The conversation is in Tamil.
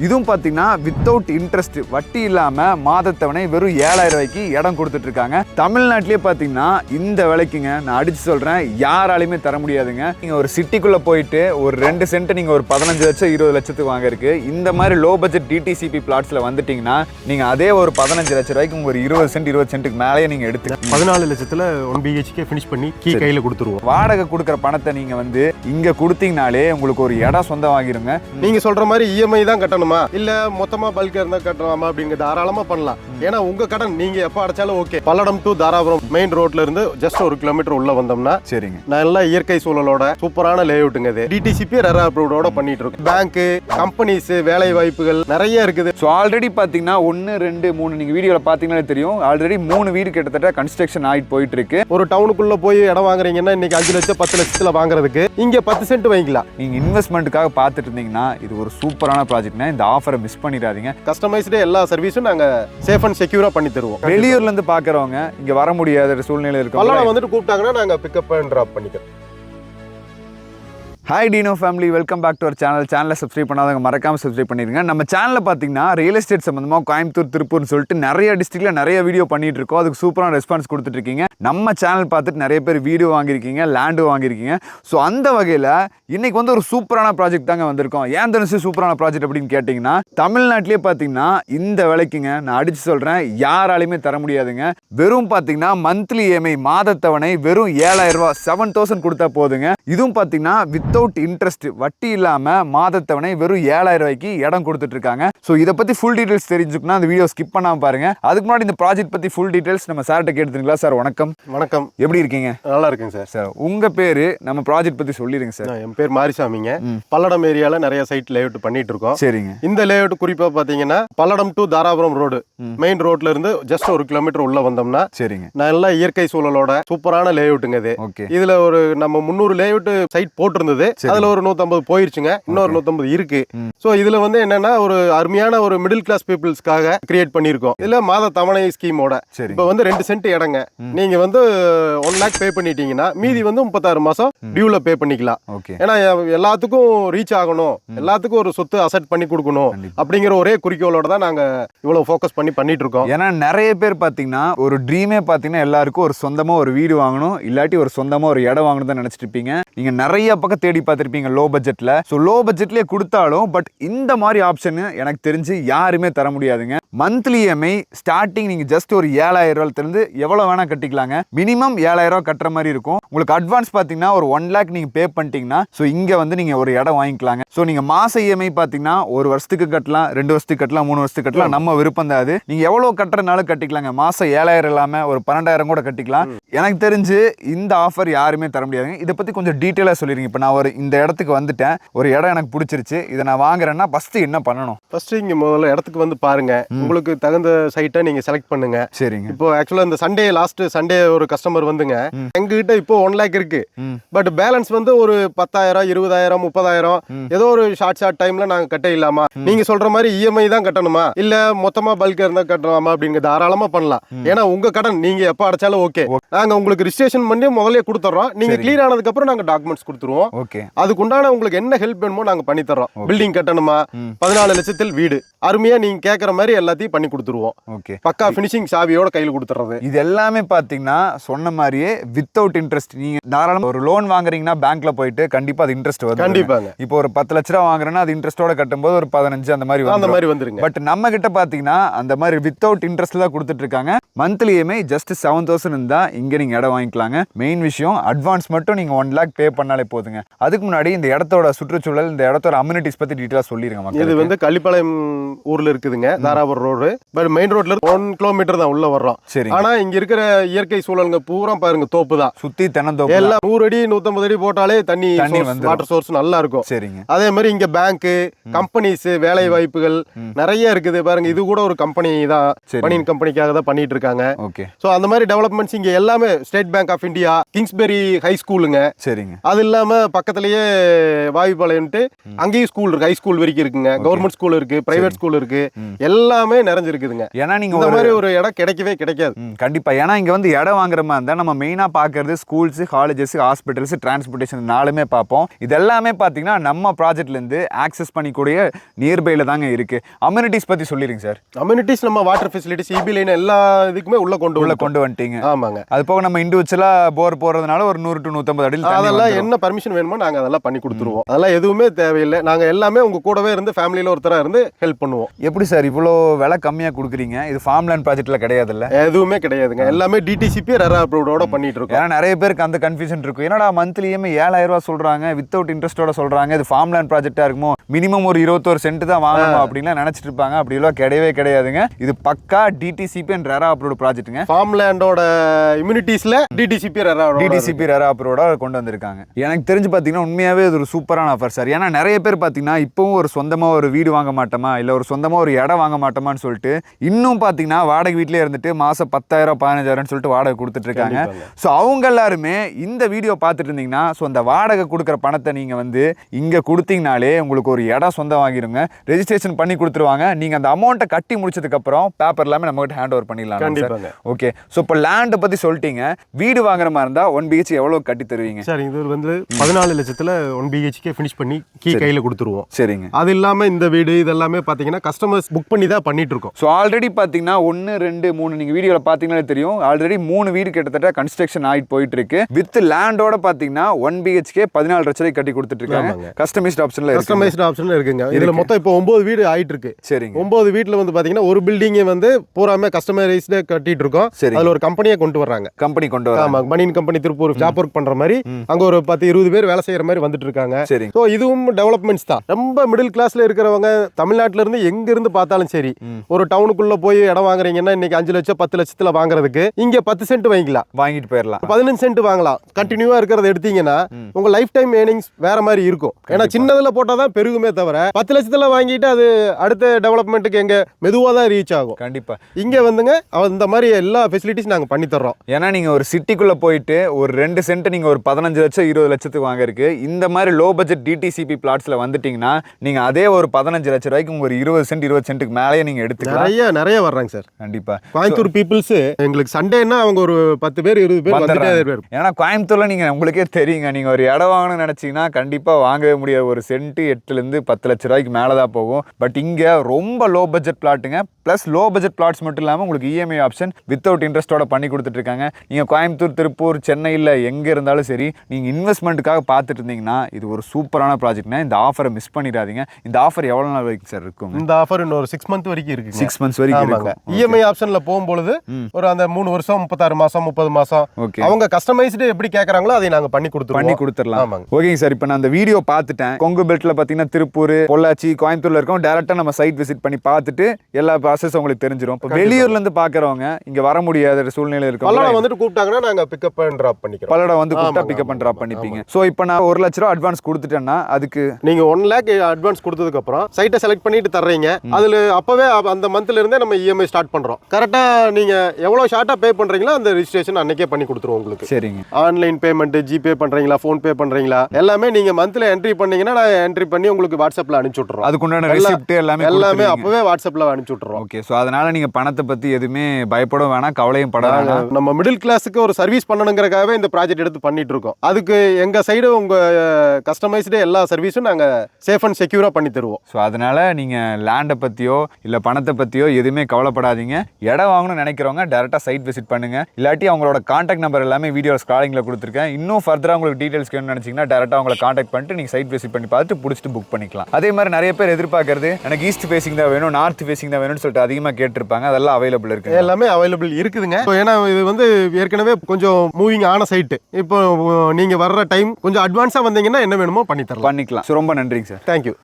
இதுவும் பார்த்தீங்கன்னா வித்தவுட் இன்ட்ரெஸ்ட் வட்டி இல்லாம மாதத்தவணை வெறும் ஏழாயிரம் ரூபாய்க்கு இடம் கொடுத்துட்டு இருக்காங்க தமிழ்நாட்டிலே பார்த்தீங்கன்னா இந்த விலைக்குங்க நான் அடிச்சு சொல்றேன் யாராலையுமே தர முடியாதுங்க. நீங்க ஒரு சிட்டிக்குள்ள போயிட்டு ஒரு ரெண்டு சென்ட் நீங்க ஒரு பதினஞ்சு லட்சம் இருபது லட்சத்துக்கு வாங்கிருக்கு இந்த மாதிரி லோ பட்ஜெட் டிடிசிபி பிளாட்ஸ்ல வந்துட்டீங்கன்னா நீங்க அதே ஒரு பதினஞ்சு லட்சம் ரூபாய்க்கு உங்க ஒரு இருபது சென்ட் இருபது சென்ட்டுக்கு மேலேயே நீங்க எடுத்துக்கலாம் பதினாலு லட்சத்துல ஒன் பிஹெச்கே ஃபினிஷ் பண்ணி கீ கையில கொடுத்துருவோம். வாடகை கொடுக்குற பணத்தை நீங்க வந்து இங்க கொடுத்தீங்கனாலே உங்களுக்கு ஒரு இடம் சொந்தம் வாங்கிருங்க நீங்க சொல்ற மாதிரி இஎம்ஐ தான் கட்டணுமா? இல்ல மொத்தமா பல்கா இருந்தா கட்டலாமா அப்படிங்க தாராளமா பண்ணலாம். ஏன்னா உங்க கடன் நீங்க எப்ப அடைச்சாலும் okay Palladam to Dharapuram main ரோட்ல இருந்து ஜஸ்ட் ஒரு கிலோமீட்டர் உள்ள வந்தோம்னா சரிங்க. நல்ல இயற்கை சூழலோட சூப்பரான லேஅவுட்டுங்க இது. டிடிசிபி ரெரா அப்ரூவோட பண்ணிட்டு இருக்கோம். பேங்க் கம்பெனிஸ் வேலை வாய்ப்புகள் நிறைய இருக்குது. ஸோ ஆல்ரெடி பார்த்தீங்கன்னா ஒன்று ரெண்டு மூணு நீங்கள் வீடியோவில் பார்த்தீங்கன்னாலே தெரியும். ஆல்ரெடி மூணு வீடு கிட்டத்தட்ட கன்ஸ்ட்ரக்ஷன் ஆகிட்டு போயிட்டு இருக்கு ஒரு டவுனுக்குள்ள போய் இடம் வாங்குறீங்கன்னா இன்னைக்கு அஞ்சு லட்சம் பத்து லட்சத்துல வாங்குறதுக்கு இங்க பத்து சென்ட் வாங்கிக்கலாம். நீங்கள் இன்வெஸ்ட்மெண்ட்டுக்காக பார்த்துட்டு இருந்தீங்கன்னா இது ஒரு சூப்பரான ப்ராஜெக்ட்னா இந்த ஆஃபரை மிஸ் பண்ணிடாதீங்க. கஸ்டமைஸ்டு எல்லா சர்வீஸும் நாங்க சேஃப் அண்ட் செக்யூரா பண்ணி தருவோம். வெளியூர்லேருந்து பார்க்குறவங்க இங்கே வர முடியாத சூழ்நிலை பல்லடம் இருக்கு வந்துட்டு கூப்பிட்டாங்கன்னா நாங்க பிக்கப் அண்ட் டிராப் பண்ணிக்கிறோம். Hi Dino family welcome back to our channel சேனலை சப்ஸ்கிரைப் பண்ணாதவங்க மறக்காமல் சப்ஸ்கிரைப் பண்ணிருங்க. நம்ம சேனலில் பார்த்தீங்கன்னா ரியல் எஸ்டேட் சம்மந்தமாக கோயம்புத்தூர் திருப்பூர்னு சொல்லிட்டு நிறைய டிஸ்ட்ரிக்டில் நிறைய வீடியோ பண்ணிட்டு இருக்கோம். அதுக்கு சூப்பரான ரெஸ்பான்ஸ் கொடுத்துட்ருக்கீங்க நம்ம சேனல் பார்த்துட்டு நிறைய பேர் வீடியோ வாங்கியிருக்கீங்க லேண்டு வாங்கியிருக்கீங்க. ஸோ அந்த வகையில் இன்றைக்கி வந்து ஒரு சூப்பரான ப்ராஜெக்ட் தாங்க வந்திருக்கோம். ஏன் தனுசு சூப்பரான ப்ராஜெக்ட் அப்படின்னு கேட்டிங்கன்னா தமிழ்நாட்டிலே பார்த்தீங்கன்னா இந்த விலைக்குங்க நான் அடித்து சொல்கிறேன் யாராலையுமே தர முடியாதுங்க. வெறும் பார்த்தீங்கன்னா மந்த்லி இஎம்ஐ மாதத்தவணை வெறும் ஏழாயிரம் ரூபா செவன் தௌசண்ட் கொடுத்தா போதுங்க. இதுவும் பார்த்தீங்கன்னா வித்தவுட் இன்ட்ரெஸ்ட் வட்டி இல்லாமல் மாதத்தவணை வெறும் ஏழாயிரம் ரூபாய்க்கு இடம் கொடுத்துட்டு இருக்காங்க ஸோ இதை பற்றி ஃபுல் டீடைல்ஸ் தெரிஞ்சுக்கணும் அந்த வீடியோ ஸ்கிப் பண்ணாமல் பாருங்க. அதுக்கு முன்னாடி இந்த ப்ராஜெக்ட் பற்றி ஃபுல் டீடைல்ஸ் நம்ம சார்கிட்ட கேட்டுருங்களா? சார் வணக்கம். வணக்கம். எப்படி இருக்கீங்க? நல்லா இருக்குங்க சார் சார் உங்கள் பேர் நம்ம ப்ராஜெக்ட் பற்றி சொல்லிடுங்க சார் என் பேர் மாரிசாமிங்க. பல்லடம் ஏரியால நிறைய சைட் லேஅவுட் பண்ணிட்டு இருக்கோம் சரிங்க. இந்த லேஅவுட் குறிப்பா பாத்தீங்கன்னா Palladam to Dharapuram road main ரோட்ல இருந்து ஜஸ்ட் ஒரு கிலோமீட்டர் உள்ள வந்தோம்னா சரிங்க. நல்ல இயற்கை சூழலோட சூப்பரான லேஅவுட்டுங்க இது. ஓகே. இதுல ஒரு நம்ம முந்நூறு லேஅவுட் சைட் போட்டிருந்தது. அதுல ஒரு நூத்தம்பது போயிருச்சுங்க. இன்னொரு நூத்தம்பது இருக்கு. சோ இதுல வந்து என்னன்னா ஒரு அருமையான ஒரு மிடில் கிளாஸ் பீப்புள்ஸ்க்காக கிரியேட் பண்ணிருக்கோம் இதுல மாத தவணை ஸ்கீமோட இப்ப வந்து ரெண்டு சென்ட் இடங்க நீங்க வந்து ஒன் லேக் பே பண்ணிட்டீங்கன்னா மீதி வந்து முப்பத்தாறு மாசம் டியூல பே பண்ணிக்கலாம். ஏன்னா எல்லாத்துக்கும் ரீச் ஆகணும். எல்லாத்துக்கும் ஒரு சொத்து அசெட் பண்ணி கொடுக்கணும். அப்படிங்கிற ஒரே குறிக்கோளோட தான் நாங்க இவ்வளவு ஃபோக்கஸ் பண்ணி பண்ணிட்டு இருக்கோம் ஏன்னா நிறைய பேர் பார்த்தீங்கன்னா ஒரு ட்ரீமே பார்த்தீங்கன்னா எல்லாருக்கும் ஒரு சொந்தமாக ஒரு வீடு வாங்கணும். இல்லாட்டி ஒரு சொந்தமாக ஒரு இடம் வாங்கணும் தான் நினச்சிட்டு இருப்பீங்க. நீங்கள் நிறைய பக்கம் தேடி பார்த்துருப்பீங்க லோ பட்ஜெட்டில் ஸோ லோ பட்ஜெட்லேயே கொடுத்தாலும் பட் இந்த மாதிரி ஆப்ஷன் எனக்கு தெரிஞ்சு யாருமே தர முடியாதுங்க. மந்த்லி இஎம்ஐ ஸ்டார்டிங் நீங்கள் ஜஸ்ட் ஒரு ஏழாயிரம் ரூபாயிலிருந்து எவ்வளோ வேணால் கட்டிக்கலாங்க. மினிமம் ஏழாயிரம் ரூபா கட்டுற மாதிரி இருக்கும். உங்களுக்கு அட்வான்ஸ் பார்த்தீங்கன்னா ஒரு ஒன் லேக் நீங்கள் பே பண்ணிட்டீங்கன்னா ஸோ இங்கே வந்து நீங்கள் ஒரு இடம் வாங்கிக்கலாங்க. ஸோ நீங்கள் மாச இஎம்ஐ பார்த்தீங்கன்னா ஒரு வருஷத்துக்கு கட்டலாம் ரெண்டு வருஷத்துக்கு கட்டலாம் மூணு வருஷத்துக்கு கட்டலாம் நம்ம விருப்பம் தான் அது. நீங்கள் எவ்வளோ கட்டுறதுனாலும் கட்டிக்கலாங்க. மாதம் ஏழாயிரம் இல்லாமல் ஒரு பன்னெண்டாயிரம் கூட கட்டிக்கலாம். எனக்கு தெரிஞ்சு இந்த ஆஃபர் யாருமே தர முடியாதுங்க. இதை பற்றி கொஞ்சம் டீட்டெயிலாக சொல்லிடுங்க இப்போ நான் ஒரு இந்த இடத்துக்கு வந்துட்டேன். ஒரு இடம் எனக்கு பிடிச்சிருச்சு. இதை நான் வாங்குறேன்னா ஃபஸ்ட்டு என்ன பண்ணணும்? ஃபர்ஸ்ட் இங்க முதல்ல இடத்துக்கு வந்து பாருங்க. உங்களுக்கு தகுந்த சைட்டை நீங்க செலக்ட் பண்ணுங்க. சரிங்க. இப்போ ஆக்சுவலா இந்த சண்டே லாஸ்ட் சண்டே ஒரு கஸ்டமர் வந்துங்க. எங்ககிட்ட இப்போ ஒன் லேக் இருக்கு. பட் பேலன்ஸ் வந்து ஒரு பத்தாயிரம் இருபதாயிரம் முப்பதாயிரம் ஏதோ ஒரு ஷார்ட் ஷார்ட் டைம்ல நாங்க கட்ட இல்லாமா. நீங்க சொல்ற மாதிரி இஎம்ஐ தான் கட்டணுமா? இல்ல மொத்தமா பல்கா இருந்தா கட்டலாமா அப்படிங்க தாராளமா பண்ணலாம். ஏன்னா உங்க கடன் நீங்க எப்ப அடைச்சாலும் ஓகே நாங்க உங்களுக்கு ரிஜிஸ்ட்ரேஷன் பண்ணி முதல்ல கொடுத்துறோம். நீங்க கிளியர் ஆனதுக்கு அப்புறம் நாங்க டாக்குமெண்ட்ஸ் கொடுத்துருவோம். ஓகே. அதுக்கு உண்டான உங்களுக்கு என்ன ஹெல்ப் வேணுமோ நாங்க பண்ணி தர்றோம். பில்டிங் கட்டணுமா? பதினாலு லட்சத்தில் வீடு. அருமையா நீங்க கேக்குற மாதிரி எல்லாத்தையும் பண்ணி கொடுத்துருவோம். ஓகே. பக்கா ஃபினிஷிங் சாவியோட கையில் கொடுத்துறது. இது எல்லாமே பார்த்தீங்கன்னா சொன்ன மாதிரியே வித்தவுட் இன்ட்ரெஸ்ட் நீங்க தாராளமா ஒரு லோன் வாங்குறீங்கன்னா பேங்க்ல போயிட்டு கண்டிப்பா அது இன்ட்ரெஸ்ட் வரும் கண்டிப்பாங்க. இப்போ ஒரு பத்து லட்ச ரூபா வாங்குறேன்னா அது இன்ட்ரெஸ்டோட கட்டும்போது ஒரு பதினஞ்சு அந்த மாதிரி அந்த. மாதிரி வந்துருங்க. பட் நம்ம கிட்ட பாத்தீங்கன்னா அந்த மாதிரி வித்தவுட் இன்ட்ரெஸ்ட் தான் கொடுத்துட்டு இருக்காங்க. Monthly EMI just seven thousand இருந்தா இங்க நீங்க இடம் வாங்கிக்கலாங்க. மெயின் விஷயம் அட்வான்ஸ் மட்டும் நீங்க ஒன் லேக் பே பண்ணாலே போதுங்க. அதுக்கு முன்னாடி இந்த இடத்தோட சுற்றுச்சூழல் இந்த இடத்தோட அம்யூனிட்டிஸ் பத்தி டீட்டெயிலாக சொல்லிருங்க இது மக்களுக்கு வந்து கள்ளிப்பாளையம் ஊர்ல இருக்குதுங்க தாராபுரம் ரோடு. பட் மெயின் ரோட்ல ஒன் கிலோமீட்டர் தான் உள்ள வர்றோம். சரிங்க. ஆனா இங்க இருக்கிற இயற்கை சூழலுங்க பூரா பாருங்க தோப்பு தான். சுத்தி தென்னந்தோப்பு எல்லாம் நூறு அடி நூத்தம்பது அடி போட்டாலே தண்ணி தண்ணி. வாட்டர் சோர்ஸ் நல்லா இருக்கும். சரிங்க. அதே மாதிரி இங்க பேங்க் கம்பெனிஸ் வேலை வாய்ப்புகள் நிறைய இருக்குது பாருங்க இது கூட ஒரு கம்பெனி தான். சரி. பனியன் கம்பெனிக்காக தான் பண்ணிட்டு இருக்காங்க ஓகே. ஸோ அந்த மாதிரி டெவலப்மெண்ட்ஸ் இங்க எல்லாமே State Bank of India Kingsbury high ஸ்கூலுங்க சரிங்க. அது இல்லாம பக்கத்துலயே வாயுப்பாளையம்ட்டு அங்கேயும் ஸ்கூல் இருக்கு ஹை ஸ்கூல் வரைக்கும் இருக்குங்க. கவர்மெண்ட் ஸ்கூல் இருக்கு பிரைவேட் ஸ்கூல் இருக்கு. எல்லாமே நிறைஞ்சிருக்குதுங்க. ஏன்னா நீங்க இந்த மாதிரி ஒரு இடம் கிடைக்கவே கிடைக்காது. கண்டிப்பா. ஏன்னா இங்க வந்து இடம் வாங்குற மாதிரி இருந்தா நம்ம மெயினா பாக்குறது ஸ்கூல்ஸ் காலேஜஸ் ஹாஸ்பிட்டல்ஸ் டிரான்ஸ்போர்ட்டேஷன் நாலுமே பார்ப்போம். இது எல்லாமே பாத்தீங்கன்னா நம்ம ப்ராஜெக்ட்ல இருந்து ஆக்சஸ் பண்ணிக்கூடிய நியர்பைல தாங்க இருக்கு. அம்யூனிட்டிஸ் பத்தி சொல்லிருங்க சார் அம்யூனிட்டிஸ் நம்ம வாட்டர் ஃபெசிலிட்டிஸ் இபி லைன் எல்லா இதுக்குமே உள்ள கொண்டு உள்ள கொண்டு வந்துட்டீங்க. ஆமாங்க. அது போக நம்ம இண்டிவிஜுவலா போர் போறதுனால ஒரு நூறு டு நூத்தம்பது அடியில் அதெல்லாம். என்ன பர்மிஷன் வேணுமோ நாங்க அதெல்லாம் பண்ணி கொடுத்துருவோம். அதெல்லாம் எதுவுமே தேவையில்லை. நாங்க எல்லாமே உங்க கூடவே இருந்து ஃபேமிலியில ஒருத்தரா இருந்து ஹெல்ப் பண்ணுவோம். எப்படி சார் இவ்வளோ விலை கம்மியா கொடுக்குறீங்க? இது ஃபார்ம் லேண்ட் ப்ராஜெக்ட்ல கிடையாதுல்ல? எதுவுமே கிடையாதுங்க. எல்லாமே டிடிசிபி ரெரா அப்ரூவ்டோட பண்ணிட்டு இருக்கோம். ஏன்னா நிறைய பேருக்கு அந்த கன்ஃபியூஷன் இருக்கும் என்னடா மந்த்லியுமே ஏழாயிரம் ரூபாய் சொல்றாங்க வித்தவுட் இன்ட்ரெஸ்டோட சொல்றாங்க இது ஃபார்ம் லேண்ட் ப்ராஜெக்டா இருக்குமோ? மினிமம் ஒரு இருபத்தோரு சென்ட் தான் வாங்கணும் அப்படின்லாம் நினைச்சிட்டு இருப்பாங்க. அப்படி எல்லாம் கிடையவே கிடையாதுங்க. இது பக்கா டிடிசிபி அண்ட் ரெரா அப்ரூவ்டு ப்ராஜெக்ட்டுங்க ஃபார்ம் லேண்டோட இம்யூனிட்டிஸ்ல டிடிசிபி ரெரா டிடிசிபி ரெரா அப்ரூவோட கொண்டு வந்திருக்காங்க. எனக்கு தெரிஞ்சு பார்த்தீங்கன்னா உண்மையாகவே இது ஒரு சூப்பரான ஆஃபர் சார் ஏன்னா நிறைய பேர் பார்த்தீங்கன்னா இப்போவும் ஒரு சொந்தமாக ஒரு வீடு வாங்க மாட்டோமா இல்லை ஒரு சொந்தமாக ஒரு இடம் வாங்க மாட்டோமான்னு சொல்லிட்டு இன்னும் பார்த்தீங்கன்னா வாடகை வீட்டிலே இருந்துட்டு மாதம் பத்தாயிரம் பதினஞ்சாயிரம்னு சொல்லிட்டு வாடகை கொடுத்துட்டு இருக்காங்க. ஸோ அவங்க எல்லாருமே இந்த வீடியோ பார்த்துட்டு இருந்தீங்கன்னா ஸோ அந்த வாடகை கொடுக்குற பணத்தை நீங்கள் வந்து இங்கே கொடுத்தீங்கனாலே உங்களுக்கு ஒரு இடம் சொந்தம் வாங்கிருங்க ரெஜிஸ்ட்ரேஷன் பண்ணி கொடுத்துருவாங்க. நீங்கள் அந்த அமௌண்ட்டை கட்டி முடிச்சதுக்கப்புறம் பேப்பர் எல்லாமே நம்மகிட்ட ஹேண்ட் ஓவர் பண்ணிடலாம் சார் கண்டிப்பாங்க. ஓகே ஸோ இப்போ லேண்டை பற்றி சொல்லிட்டீங்க. வீடு வாங்குற மாதிரி இருந்தால் ஒன் பிஹெச் எவ்வளோ கட்டி தருவீங்க? சார் இது வந்து பதினாலு லட்சத்துல ஒன் பிஹெச்கே ஃபினிஷ் பண்ணி கீ கையில கொடுத்துருவோம். சரிங்க. அது இல்லாம இந்த வீடு இதெல்லாமே பாத்தீங்கன்னா கஸ்டமர்ஸ் புக் பண்ணி தான் பண்ணிட்டு இருக்கோம். ஸோ ஆல்ரெடி பார்த்தீங்கன்னா ஒன்று ரெண்டு மூணு நீங்கள் வீடியோவில் பார்த்தீங்கன்னாலே தெரியும். ஆல்ரெடி மூணு வீடு கிட்டத்தட்ட கன்ஸ்ட்ரக்ஷன் ஆகிட்டு போயிட்டு இருக்கு வித் லேண்டோட பார்த்தீங்கன்னா ஒன் பிஹெச்கே பதினாலு லட்சம் கட்டி கொடுத்துட்டு இருக்காங்க. கஸ்டமைஸ்ட் ஆப்ஷனில் கஸ்டமைஸ்டு ஆப்ஷன் இருக்குங்க. இதுல மொத்தம் இப்போ ஒன்பது வீடு ஆயிட்டு இருக்கு சரிங்க. ஒன்பது வீட்டுல வந்து பாத்தீங்கன்னா ஒரு பில்டிங்கை வந்து பூராமே கஸ்டமைஸ்டு கட்டிட்டு இருக்கோம் சரி. அதுல ஒரு கம்பெனியை கொண்டு வர்றாங்க. கம்பெனி கொண்டு வர ஆமா பனியன் கம்பெனி திருப்பூர் ஜாப் ஒர்க் பண்ற மாதிரி அங்க ஒரு பத்து இருபது பேர் வேலை செய்யற மாதிரி வந்துட்டு இருக்காங்க சரிங்க ஸோ இதுவும் டெவலப்மெண்ட்ஸ் தான். ரொம்ப மிடில் கிளாஸ்ல இருக்கிறவங்க தமிழ்நாட்டுல இருந்து எங்க இருந்து பார்த்தாலும் சரி ஒரு டவுனுக்குள்ள போய் இடம் வாங்குறீங்கன்னா இன்னைக்கு அஞ்சு லட்சம் பத்து லட்சத்துல வாங்குறதுக்கு இங்க பத்து சென்ட் வாங்கிக்கலாம். வாங்கிட்டு போயிடலாம் பதினஞ்சு சென்ட் வாங்கலாம். கண்டினியூவா இருக்கிறத எடுத்தீங்கன்னா உங்க லைஃப் டைம் ஏர்னிங்ஸ் வேற மாதிரி இருக்கும். ஏன்னா சின்னதுல போட்டாதான் தான் பெருகுமே தவிர பத்து லட்சத்துல வாங்கிட்டு அது அடுத்த டெவலப்மெண்ட்டுக்கு எங்க மெதுவா தான் ரீச் ஆகும். கண்டிப்பா. இங்க வந்துங்க அந்த மாதிரி எல்லா ஃபெசிலிட்டிஸ் நாங்க பண்ணி தர்றோம். ஏன்னா நீங்க ஒரு சிட்டிக்குள்ள போயிட்டு ஒரு ரெண்டு சென்ட் நீங்க ஒரு பதினஞ்சு லட்சம் இருபது லட்சத்துக்கு வாங்குறதுக்கு இந்த மாதிரி லோ பட்ஜெட் டிடிசிபி பிளாட்ஸ்ல வந்துட்டீங்கன்னா நீங்க அதே ஒரு பதினஞ்சு லட்ச ரூபாய்க்கு உங்க ஒரு இருபது சென்ட் இருபது சென்ட்டுக்கு மேலேயே நீங்க எடுத்துக்கலாம். நிறைய நிறைய வர்றாங்க சார். கண்டிப்பா. கோயம்புத்தூர் பீப்புள்ஸ் எங்களுக்கு சண்டேன்னா அவங்க ஒரு பத்து பேர் இருபது பேர் வந்துட்டே. பேர் ஏன்னா கோயம்புத்தூர்ல நீங்க உங்களுக்கே தெரியுங்க நீங்க ஒரு இடம் வாங்கணும்னு நினைச்சீங்கன்னா கண்டிப்பா வாங்கவே முடியாது. ஒரு சென்ட் எட்டுல இருந்து பத்து லட்ச ரூபாய்க்கு மேல தான் போகும். பட் இங்க ரொம்ப லோ பட்ஜெட் பிளாட்டுங்க ப்ளஸ் லோ பட்ஜெட் பிளாட்ஸ் மட்டும் இல்லாமல் உங்களுக்கு E இஎம்ஐ ஆப்ஷன் வித்தவுட் இன்ட்ரெஸ்ட்டோட பண்ணி கொடுத்துட்டு இருக்காங்க நீங்க கோயம்புத்தூர் திருப்பூர் சென்னையில் எங்க இருந்தாலும் சரி நீங்க இன்வெஸ்ட்மெண்ட்டுக்காக பார்த்துட்டு இருந்தீங்கன்னா இது ஒரு சூப்பரான ப்ராஜெக்ட்னா இந்த ஆஃபரை மிஸ் பண்ணிடாதீங்க. இந்த ஆஃபர் எவ்வளவு நாள் வரைக்கும் சார் இருக்கும் இந்த ஆஃபர் இன்னொரு சிக்ஸ் மந்த் வரைக்கும் இருக்கு சிக்ஸ் மந்த்ஸ் வரைக்கும் இஎம்ஐ ஆப்ஷன்ல போகும்பொழுது ஒரு அந்த மூணு வருஷம் முப்பத்தாறு மாசம் முப்பது மாசம் ஓகே அவங்க கஸ்டமைஸ்டு எப்படி கேக்குறாங்களோ அதை நாங்க பண்ணி கொடுத்துருவோம். பண்ணி கொடுத்துடலாம். ஆமாங்க. ஓகேங்க சார் இப்போ நான் அந்த வீடியோ பார்த்துட்டேன். கொங்கு பெல்ட்ல பார்த்தீங்கன்னா திருப்பூர் பொள்ளாச்சி கோயம்புத்தூர்ல இருக்கோம் டேரக்டா நம்ம சைட் விசிட் பண்ணி பார்த்துட்டு எல்லா ப்ராசஸ் உங்களுக்கு தெரிஞ்சிடும் இப்போ வெளியூர்ல இருந்து பார்க்குறவங்க இங்க வர முடியாத சூழ்நிலை இருக்கும் பல்லடம் வந்துட்டு கூப்பிட்டாங்கன்னா நாங்க பிக்கப் அண்ட் ட்ராப் பண்ணிக்கிறோம். பல்லடம் வந்து கூப்பிட்டா பிக்கப் அண்ட் ட்ராப் பண்ணிப்பீங்க. ஸோ இப்போ நான் ஒரு லட்ச ரூபா அட்வான்ஸ் கொடுத்துட்டேன்னா அதுக்கு நீங்க ஒன் லேக் அட்வான்ஸ் கொடுத்ததுக்கு அப்புறம் சைட்டை செலக்ட் பண்ணிட்டு தர்றீங்க. அதுல அப்பவே அப்ப அந்த மந்த்ல இருந்தே நம்ம இஎம்ஐ ஸ்டார்ட் பண்றோம். கரெக்டா நீங்க எவ்வளவு ஷார்ட்டா பே பண்றீங்களோ அந்த ரெஜிஸ்ட்ரேஷன் அன்னைக்கே பண்ணி கொடுத்துருவோம் உங்களுக்கு. சரிங்க. ஆன்லைன் பேமெண்ட் ஜிபே பண்றீங்களா ஃபோன் பே பண்றீங்களா எல்லாமே நீங்க மந்த்ல என்ட்ரி பண்ணீங்கன்னா நான் என்ட்ரி பண்ணி உங்களுக்கு வாட்ஸ்அப்ல அனுப்பிச்சு விட்டுறோம். அதுக்குண்டான எல்லாமே எல்லாமே அப்பவே வாட்ஸ்அப்ல அனுப்பிச்சு விட்டுறோம். ஓகே ஸோ அதனால நீங்க பணத்தை பத்தி எதுவுமே பயப்படவும் வேணாம் கவலையும் பட வேணாம். நம்ம மிடில் கிளாஸுக்கு ஒரு சர்வீஸ் பண்ணணுங்கிறக்காகவே இந்த ப்ராஜெக்ட் எடுத்து பண்ணிட்டு இருக்கோம். அதுக்கு எங்க சைடு உங்க கஸ்டமைஸ்டு எல்லா சர்வீஸும் நாங்க சேஃப் அண்ட் செக்யூரா பண்ணி தருவோம். ஸோ அதனால நீங்க லேண்டை பத்தியோ இல்ல பணத்தை பத்தியோ எதுவுமே கவலைப்படாதீங்க. இடம் வாங்கணும்னு நினைக்கிறவங்க டேரக்டா சைட் விசிட் பண்ணுங்க. இல்லாட்டி அவங்களோட காண்டாக்ட் நம்பர் எல்லாமே வீடியோ ஸ்க்ராலிங்ல கொடுத்துருக்கேன். இன்னும் ஃபர்தரா உங்களுக்கு டீடைல்ஸ் வேணும்னு நினைச்சீங்கன்னா டேரக்டா அவங்களை காண்டாக்ட் பண்ணிட்டு நீங்க சைட் விசிட் பண்ணி பார்த்து பிடிச்சிட்டு புக் பண்ணிக்கலாம். அதே மாதிரி நிறைய பேர் எதிர்பார்க்கறது எனக்கு ஈஸ்ட் ஃபேசிங் தான் வேணும் நார்த் ஃபேசிங் தான் வேணும்னு சொல்லிட்டு அதிகமாக கேட்டிருப்பாங்க. அதெல்லாம் அவைலபிள் இருக்கு. எல்லாமே அவைலபிள் இருக்குதுங்க. So, ஏன்னா இது வந்து ஏற்கனவே கொஞ்சம் மூவிங் ஆன சைட்டு இப்போ நீங்க வர்ற டைம் கொஞ்சம் அட்வான்ஸா வந்தீங்கன்னா என்ன வேணுமோ பண்ணி தரலாம். பண்ணிக்கலாம். ஸோ ரொம்ப நன்றிங்க சார் தேங்க்யூ